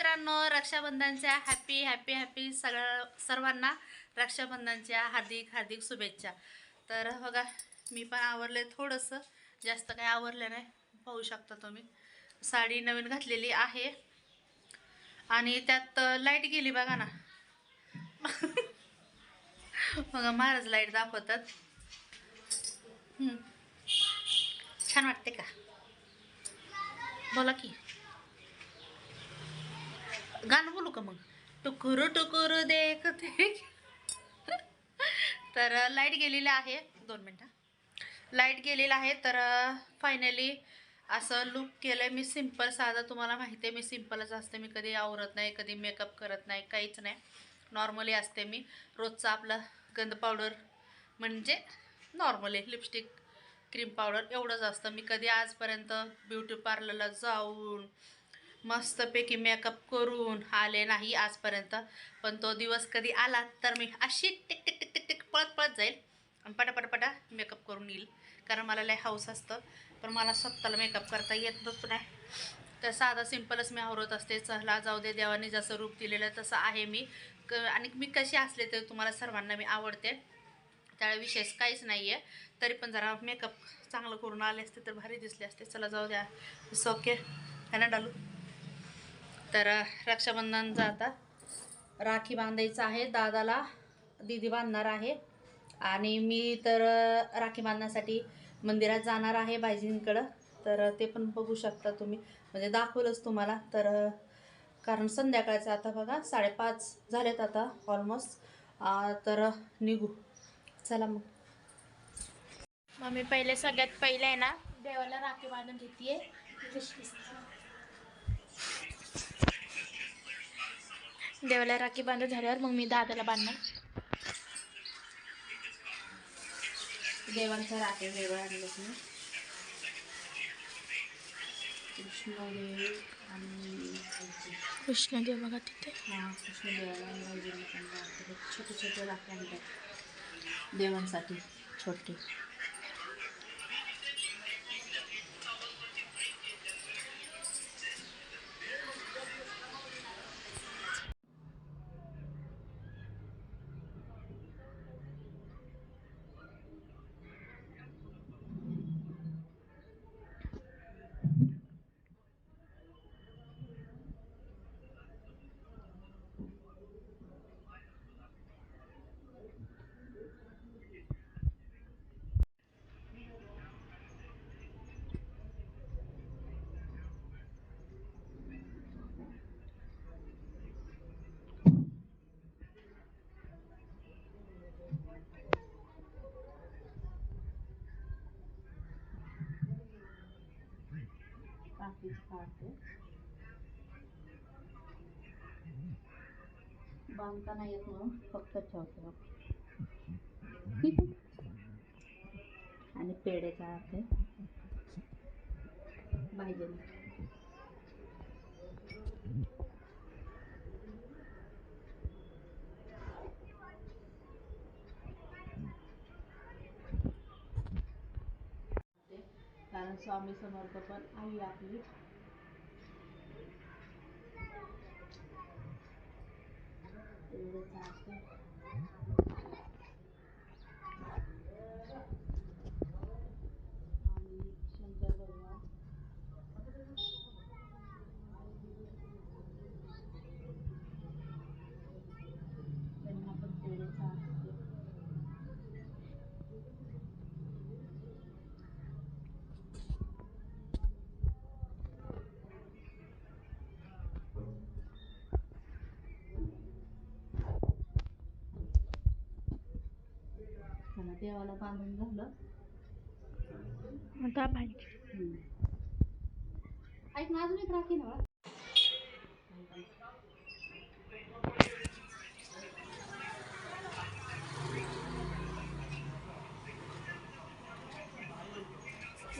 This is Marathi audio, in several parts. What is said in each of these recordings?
मित्रांनो रक्षाबंधनच्या हॅपी हॅपी हॅपी सगळ्या सर्वांना रक्षाबंधनच्या हार्दिक हार्दिक शुभेच्छा. तर बघा मी पण आवरले थोडंसं. जास्त काही आवरलं नाही पाहू शकता तुम्ही. साडी नवीन घातलेली आहे. आणि त्यात लाइट गेली बघा ना. बघा महाराज लाइट दाखवतात. छान वाटते का? बोला की. गाणं बोलू का मग? टुकुरू टुकुरू देखते तर लाइट गेलेली आहे. दोन मिनटं. लाइट गेलेलं आहे. तर फायनली असं लुक केलं आहे मी सिंपल साधं तुम्हाला माहिती आहे. मी सिम्पलच असते. मी कधी आवरत नाही कधी मेकअप करत नाही काहीच नाही. नॉर्मली असते मी. रोजचा आपला गंध पावडर म्हणजे नॉर्मली लिपस्टिक क्रीम पावडर एवढंच असतं. मी कधी आजपर्यंत ब्युटी पार्लरला जाऊन मस्तपैकी मेकअप करून आले नाही आजपर्यंत. पण तो दिवस कधी आला तर मी अशी टिक टिक टिक टिक टिक पळत पळत जाईल. आणि पटापटापटा मेकअप करून येईल. कारण मला लय हाऊस असतं. पण मला स्वतःला मेकअप करता येतच नाही. तर साधा सिम्पलच मी आवरत असते. चला जाऊ दे देवाने जसं रूप दिलेलं तसं आहे मी. क आणि मी कशी असले तरी तुम्हाला सर्वांना मी आवडते. त्या विशेष काहीच नाही आहे तरी पण जरा मेकअप चांगलं करून आले असते तर भारी दिसले असते. चला जाऊ द्या. इट्स ओके है ना डालू? तर रक्षाबंधनचा आता राखी बांधायचं आहे. दादाला दीदी बांधणार आहे. आणि मी तर राखी बांधण्यासाठी मंदिरात जाणार आहे बायजींकडं तर ते पण बघू शकता तुम्ही. म्हणजे दाखवलंच तुम्हाला. तर कारण संध्याकाळचं आता बघा साडेपाच झालेत आता ऑलमोस्ट तर निघू. चला मग. मग मी पहिले सगळ्यात पहिले आहे ना देवाला राखी बांधून घेते देवाला राखी बांधून झाल्यावर मग मी दादाला बांधणार. देवांच्या राखे वेगळं आणलं मी कृष्णदेव आणि कृष्णदेव बघा तिथे. हा कृष्णदेवाला आणि. छोटे छोटे राखे आणतात. देवांसाठी छोटे. राखीच काढते बांधता नाही येत म्हणून फक्त ठेवते बघ. आणि पेढे चालते पाहिजे कारण स्वामी समर्थ पण आई आपली. एवढं चालते आणि शंकर भगवान त्यांना पण पेढे चालते चला देवाला बांधून झालं आता हम्म. ऐक ना अजून एक राखी ना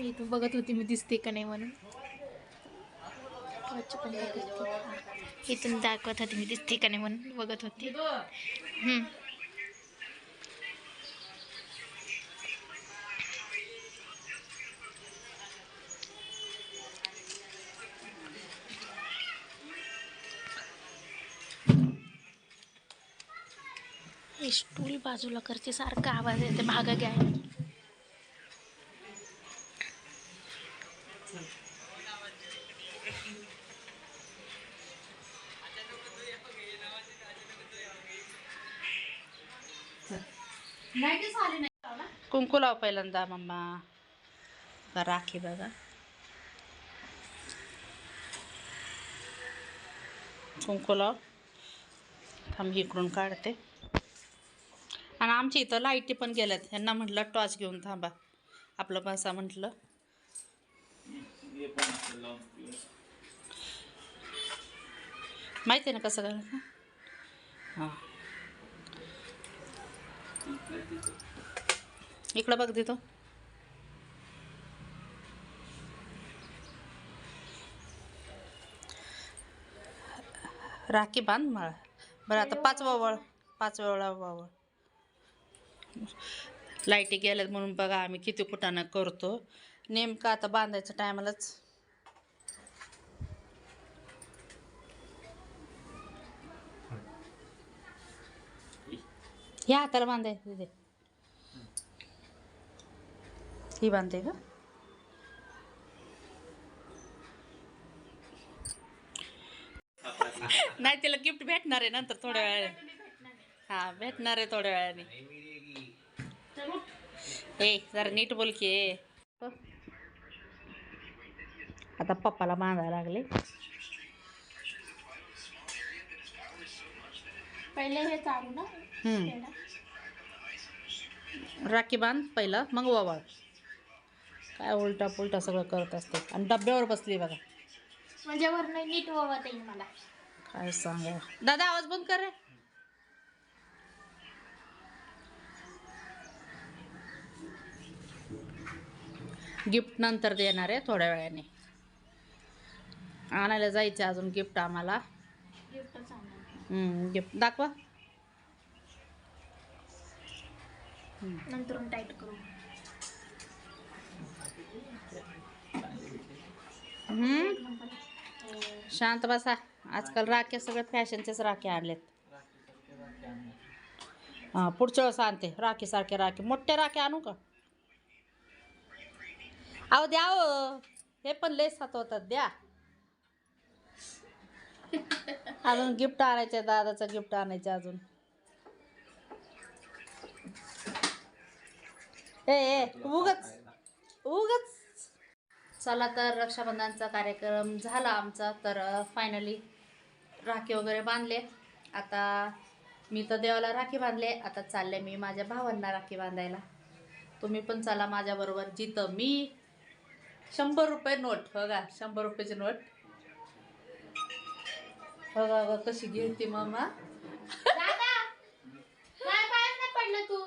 इथून बघत होती मी दिसते का नाही म्हणून. इथून दाखवत होती मी दिसते का नाही म्हणून बघत होती. हे स्टूल बाजूला करते सारखा आवाज येते मागं घ्या. कुंकू लाव पहिल्यांदा मम्मा. राखी बघा. कुंकू लाव. थांब इकडून काढते. आणि आमच्या इथं लाईटी पण गेल्यात. यांना म्हटलं टॉर्च घेऊन थांबा. आपलं बसा म्हटलं. माहिती आहे ना कसं करायचं? हां. इकडं बघ देतो राखी बांध मला बरं आता पाचवा वळ पाच वेळा वळ लाईटी गेल्यात म्हणून बघा आम्ही किती कुटाणं करतो. नेमकं आता बांधायच्या टायमालाच. ह्या हाताला बांधायचं तिथे ही बांधते का? नाही तिला गिफ्ट भेटणार आहे नंतर थोड्या वेळाने. हा भेटणार आहे थोड्या वेळाने. ए जरा नीट बोल की. आता पप्पाला बांधायला लागले. पहिले हे चालू ना. राखी बांध पहिला मग वावळ काय उलटा पुलटा सगळं करत असते. आणि डब्यावर बसली बघा. म्हणजे नीट ववत येईल मला. काय सांगा दादा आवाज बंद कर रे. गिफ्ट नंतर देणार आहे थोड्या वेळाने. आणायला जायचं अजून गिफ्ट आम्हाला. गिफ्ट दाखवा. नंतर टाईट करू. हम्म. शांत बसा. आजकाल राख्या सगळ्या फॅशनच्याच राख्या आणल्यात हां पुढच्या वेळेस आणते राखी. सारख्या राखी मोठ्या राख्या आणू का? अहो द्या हो. हे पण लय सातवतात होतात द्या. अजून गिफ्ट आणायचे दादाचं गिफ्ट आणायचे अजून. ए उगच उगच. चला तर रक्षाबंधनचा कार्यक्रम झाला आमचा तर फायनली राखी वगैरे बांधले. आता मी तर देवाला राखी बांधले आता चालले मी माझ्या भावांना राखी बांधायला. तुम्ही पण चला माझ्याबरोबर जिथं मी शंभर रुपये नोट बघा शंभर रुपयाची नोट. बघा बघा कशी घेते मामा. पडलं तू.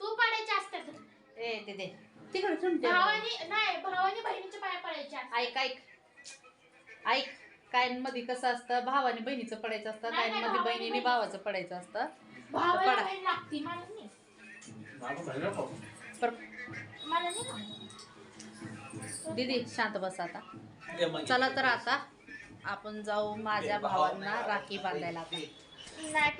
तू पडायचे असतात. ए ते दे. तिकडे सुनते भावानी नाही भावानी बहिणीच्या पाया पडायचे असतात. ऐक ऐक. ऐक कायमध्ये कसं असतं? भावाने बहिणीचं पडायचं असतं कायमध्ये बहिणीने बहिणी- भावाचं पडायचं असतं. भावाला पडा. बहीण लागती मला नाही. दीदी शांत बस आता. चला तर आता आपण जाऊ माझ्या भावांना राखी बांधायला आता. नाही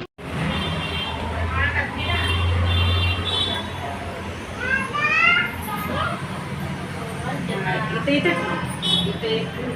पाहिजे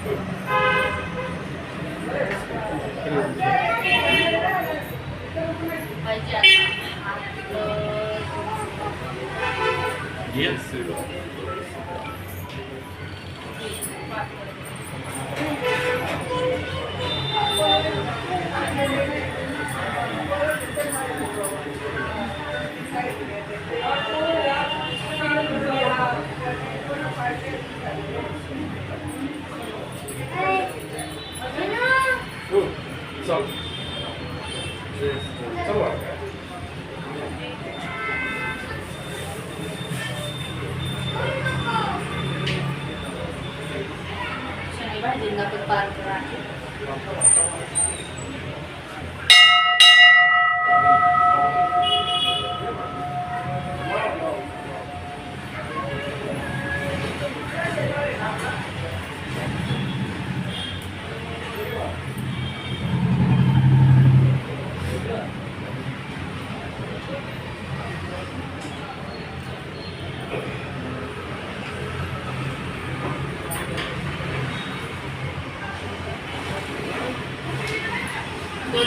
शनी भाजींना पण पार्क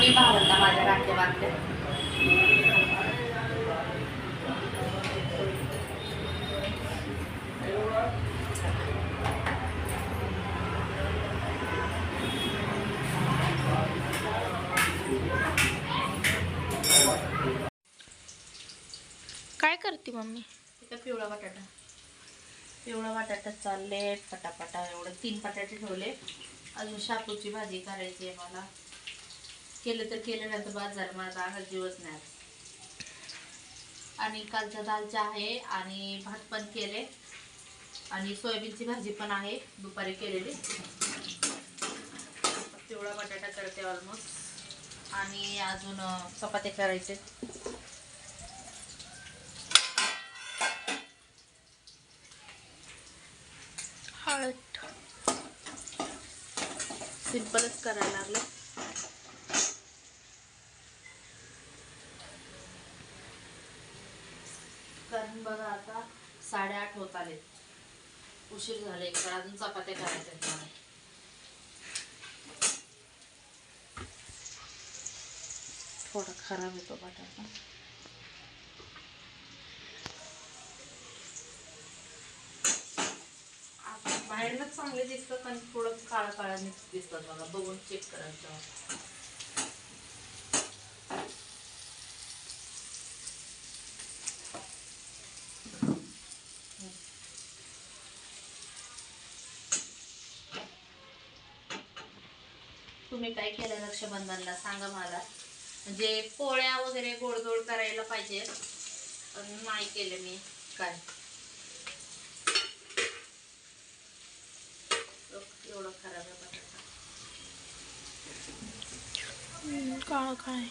दोन्ही भावांना माझ्या राख्या बांधल्या काय करते मम्मी? इथं पिवळा बटाटा. पिवळा बटाटा चालले पटापटा एवढे तीन बटाटे ठेवले. अजून शापूची भाजी करायची आहे मला. केलं तर केलं नाही तर बाद झालं माझा अंगात जीवच नाही. आता. आणि कालचा दालचा आहे आणि भात पण केले. आणि सोयाबीनची भाजी पण आहे दुपारी केलेली. पिवळा बटाटा करते ऑलमोस्ट आणि अजून चपात्या करायचे. हळद. सिम्पलच करायला लागले कारण बघा आता साडेआठ होत आले. उशीर झाले पण अजून चपात्या करायच्या आहेत. थोडा खराब येतो बटाटा. आता बाहेरनच चांगले दिसतं पण थोडं काळा काळा दिसतात मला बघून चेक करायचं. तुम्ही काय केलं रक्षाबंधनला? सांगा मला. म्हणजे पोळ्या वगैरे गोडधोड करायला पाहिजे. पण नाही केलं मी. काय? एवढं खराब आहे बटाटा. काळ काय?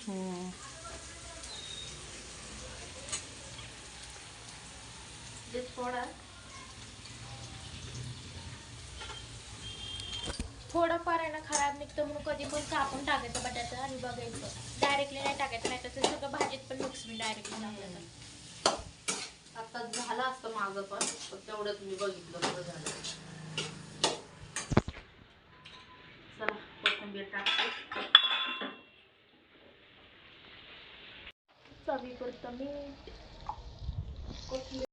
थोडा थोडंफार आहे ना खराब निघतं म्हणून कधी पण कापून टाकायचं बटाटा आणि बघायचं. डायरेक्टली नाही टाकायचं नाही तर ते सगळं भाजीत पण मिक्स मी डायरेक्टली टाकलं तर आता झालं असतं माझं पण तेवढं तुम्ही बघितलं बरं झालं. चला कोथिंबीर टाकते. चवीपुरतं मी कोथिंबीर